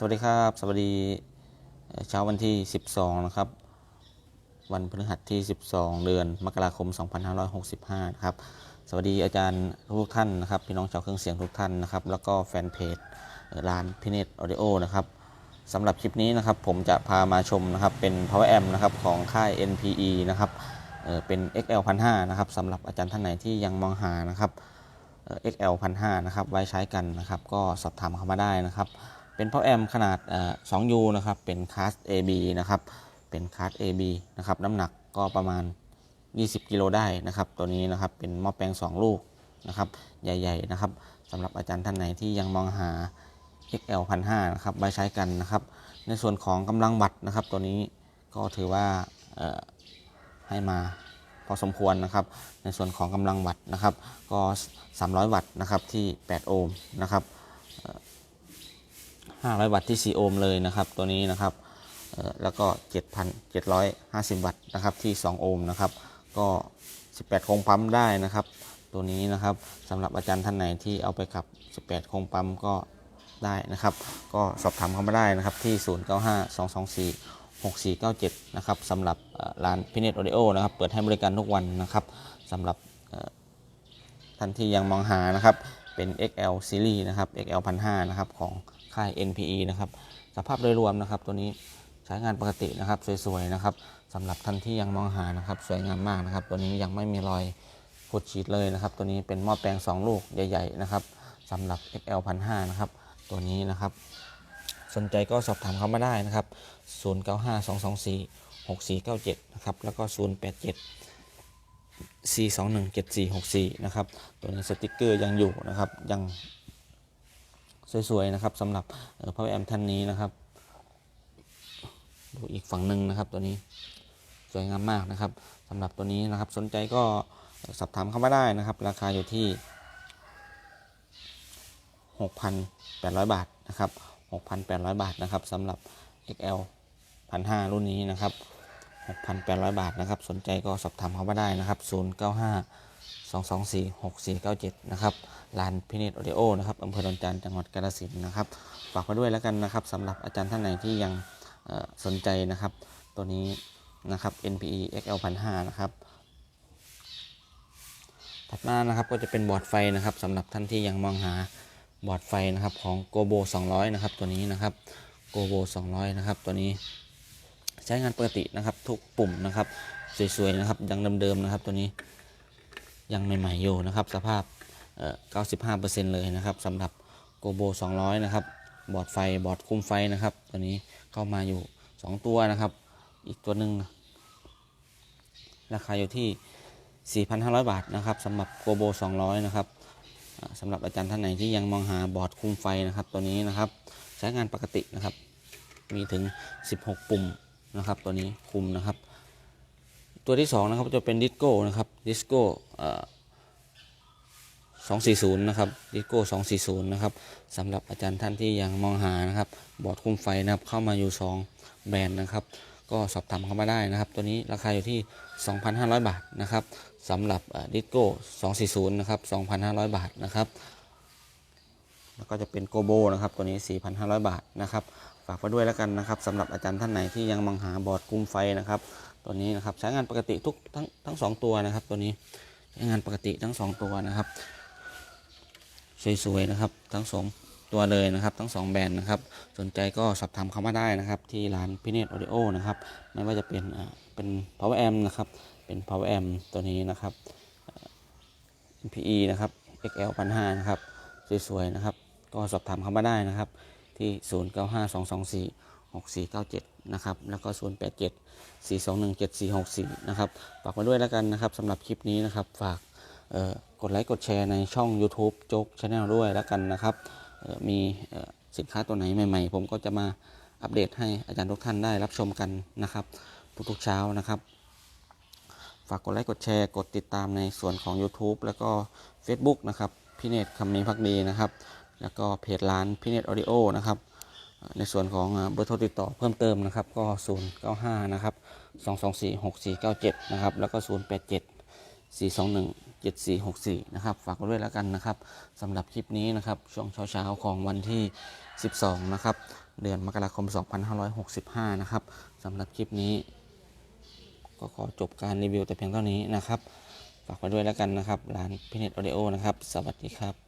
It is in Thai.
สวัสดีครับ สวัสดีเช้าวันที่ 12 นะครับ วันพฤหัสที่ 12 เดือนมกราคม 2565 นะครับ สวัสดีอาจารย์ทุกท่านนะครับ พี่น้องชาวเครื่องเสียงทุกท่านนะครับ แล้วก็แฟนเพจร้านพิเนตออดิโอนะครับสำหรับคลิปนี้นะครับ ผมจะพามาชมนะครับ เป็น Power Amp นะครับของค่าย NPE นะครับเอ่อเป็น XL 1,500นะครับสำหรับอาจารย์ท่านไหนที่ยังมองหานะครับเอ่อ XL 1,500นะครับไว้ใช้กันนะครับ ก็สอบถามเข้ามาได้นะครับ เป็น power amp ขนาดเอ่อ 2U นะครับ เป็นคาส AB นะครับ เป็นคาส AB นะครับ น้ำหนักก็ประมาณ 20 กิโลได้นะครับ ตัวนี้นะครับ เป็นหม้อแปลง 2 ลูกนะครับ ใหญ่ ๆ นะครับสำหรับอาจารย์ท่านไหนที่ยังมองหา XL 1,500นะครับไว้ใช้กันนะครับ ในส่วนของกำลังวัตนะครับ ตัวนี้ก็ถือว่าให้มาพอสมควรนะครับ ในส่วนของกำลังวัตนะครับ ก็ 300 วัตต์นะครับที่ 8 โอห์มนะครับ 500 วัตต์ที่ 4 โอห์มเลยนะครับ ตัวนี้นะครับแล้วก็ 7,750 วัตต์นะครับที่ 2 โอห์มนะครับ ก็ 18 โครงปั๊มได้นะครับ ตัวนี้นะครับสำหรับอาจารย์ท่านไหนที่เอาไปขับ 18 โครงปั๊มก็ได้นะครับ ก็สอบถามเข้ามาได้นะครับที่ 095224 6497 นะครับสำหรับร้านพิเนตออดิโอนะครับ เปิดให้บริการทุกวันนะครับสำหรับท่านที่ยังมองหานะครับ เป็น XL Series นะครับ XL 1,500นะครับของค่าย NPE นะครับสภาพโดยรวมนะครับ ตัวนี้ใช้งานปกตินะครับสวยๆนะครับสำหรับท่านที่ยังมองหานะครับ สวยงามมากนะครับ ตัวนี้ยังไม่มีรอยขูดฉีดเลยนะครับ ตัวนี้เป็นหม้อแปลง 2 ลูกใหญ่ ๆ นะครับสำหรับ XL 1,500นะครับ ตัวนี้นะครับ สนใจก็สอบถามเข้ามาได้นะครับ 0952246497 นะครับ แล้วก็ 087 4217464 นะครับ ตัวนี้สติกเกอร์ยังอยู่นะครับ ยังสวยๆนะครับสำหรับพ่อแอมท่านนี้นะครับ ดูอีกฝั่งหนึ่งนะครับ ตัวนี้สวยงามมากนะครับสำหรับตัวนี้นะครับ สนใจก็สอบถามเข้ามาได้นะครับ ราคาอยู่ที่ 6,800 บาทนะครับ 6,800 บาทนะครับสำหรับ XL 1,500รุ่นนี้นะครับ 6,800 บาทนะครับ สนใจก็สอบถามเข้ามาได้นะครับ 095 224 6497 นะครับลานพิเนตออดิโอนะครับอำเภอดอนจานจังหวัดกาฬสินธุ์นะครับ ฝากไว้ด้วยแล้วกันนะครับสำหรับอาจารย์ท่านไหนที่ยังสนใจนะครับ ตัวนี้นะครับ NPE XL 1,500นะครับถัดมานะครับก็จะเป็นบอร์ดไฟนะครับสำหรับท่านที่ยังมองหาบอร์ดไฟนะครับของ GoBo 200 นะครับตัวนี้นะครับ GoBo 200 นะครับตัวนี้ ใช้งานปกตินะครับ ทุกปุ่มนะครับ สวยๆนะครับยังเดิมๆนะครับ ตัวนี้ยังใหม่ๆอยู่นะครับ สภาพเอ่อ95%เลยนะครับสำหรับ GoBo 200 นะครับ บอร์ดไฟบอร์ดคุมไฟนะครับ ตัวนี้เข้ามาอยู่ 2 ตัวนะครับ อีกตัวหนึ่งราคาอยู่ที่ 4,500 บาทนะครับสำหรับ GoBo 200 นะครับสำหรับอาจารย์ท่านไหนที่ยังมองหาบอร์ดคุมไฟนะครับ ตัวนี้นะครับ ใช้งานปกตินะครับ มีถึง 16 ปุ่ม นะครับ ตัวนี้คุมนะครับ ตัวที่ 2 นะครับจะเป็นดิสโก้นะครับดิสโก้240นย์นะครับดิสโก้240นย์นะครับสำหรับอาจารย์ท่านที่ยังมองหานะครับบอร์ดคุมไฟนะครับเข้ามาอยู่ 2 แบรนด์นะครับ ก็สอบถามเข้ามาได้นะครับ ตัวนี้ราคาอยู่ที่ 2,500 บาทนะครับสำหรับดิสโก้240นะครับ2,500 บาทนะครับแล้วก็จะเป็นโกโบนะครับตัวนี้ 4,500 บาทนะครับ ฝากไว้ด้วยแล้วกันนะครับสำหรับอาจารย์ท่านไหนที่ยังมองหาบอร์ดคุมไฟนะครับ ตัวนี้นะครับใช้งานปกติทุกทั้งทั้งสองตัวนะครับ ตัวนี้ใช้งานปกติทั้งสองตัวนะครับ สวยๆนะครับ ทั้งสองตัวเลยนะครับ ทั้งสองแบรนด์นะครับ สนใจก็สอบถามเข้ามาได้นะครับ ที่ร้านพิเนตออดิโอนะครับไม่ว่าจะเป็นอ่าเป็น power amp นะครับเป็น power amp ตัวนี้นะครับ PE นะครับ XL 1 5นะครับ สวยๆนะครับ ก็สอบถามเข้ามาได้นะครับ ที่ 095224 6497 นะครับ แล้วก็ 087 421 7464 นะครับฝากไว้ด้วยแล้วกันนะครับสำหรับคลิปนี้นะครับ ฝากกดไลค์กดแชร์ในช่อง YouTube โจ๊กชาแนลด้วยแล้วกันนะครับ มีสินค้าตัวไหนใหม่ๆ ผมก็จะมาอัปเดตให้อาจารย์ทุกท่านได้รับชมกันนะครับ ทุกๆเช้านะครับฝากกดไลค์กดแชร์กดติดตามในส่วนของ YouTube แล้วก็ Facebook นะครับพี่เนตคำนี้พักดีนะครับ แล้วก็เพจร้านพีเนตออดิโอนะครับในส่วนของเอ่อเบอร์โทรติดต่อเพิ่มเติมนะครับก็ 095 นะครับ 224 6497 นะครับ แล้วก็ 087 421 7464 นะครับ ฝากไว้ด้วยแล้วกันนะครับสำหรับคลิปนี้นะครับ ช่วงเช้าๆของวันที่ 12 นะครับ เดือนมกราคม 2565 นะครับสำหรับคลิปนี้ ก็ขอจบการรีวิวแต่เพียงเท่านี้นะครับ ฝากไว้ด้วยแล้วกันนะครับ ร้านพิเนตออเดโอนะครับ สวัสดีครับ